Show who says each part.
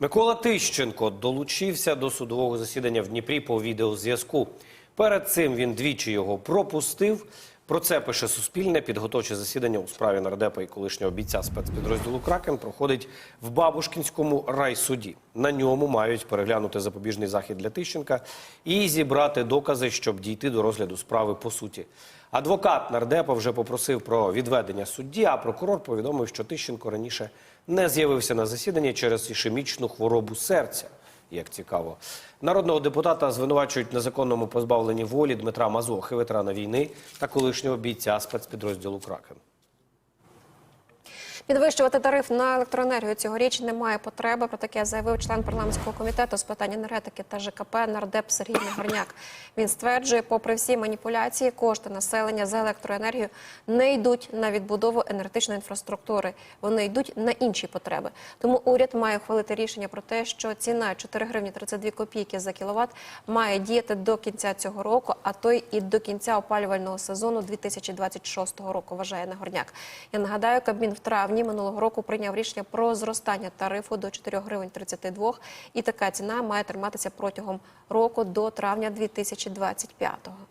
Speaker 1: Микола Тищенко долучився до судового засідання в Дніпрі по відеозв'язку. Перед цим він двічі його пропустив. Про це пише Суспільне. Підготовче засідання у справі нардепа і колишнього бійця спецпідрозділу Кракен проходить в Бабушкінському райсуді. На ньому мають переглянути запобіжний захід для Тищенка і зібрати докази, щоб дійти до розгляду справи по суті. Адвокат нардепа вже попросив про відведення судді, а прокурор повідомив, що Тищенко раніше не з'явився на засіданні через ішемічну хворобу серця. Як цікаво, народного депутата звинувачують незаконному позбавленні волі Дмитра Мазохи, ветерана війни та колишнього бійця спецпідрозділу Кракен.
Speaker 2: Підвищувати тариф на електроенергію цьогоріч немає потреби. Про таке заявив член парламентського комітету з питань енергетики та ЖКП нардеп Сергій Нагорняк. Він стверджує, попри всі маніпуляції, кошти населення за електроенергію не йдуть на відбудову енергетичної інфраструктури. Вони йдуть на інші потреби. Тому уряд має ухвалити рішення про те, що ціна 4 гривні 32 копійки за кіловат має діяти до кінця цього року, а то і до кінця опалювального сезону 2026 року. Вважає Нагорняк. Я нагадаю, Кабмін в травні минулого року прийняв рішення про зростання тарифу до 4 гривень 32, і така ціна має триматися протягом року до травня 2025-го.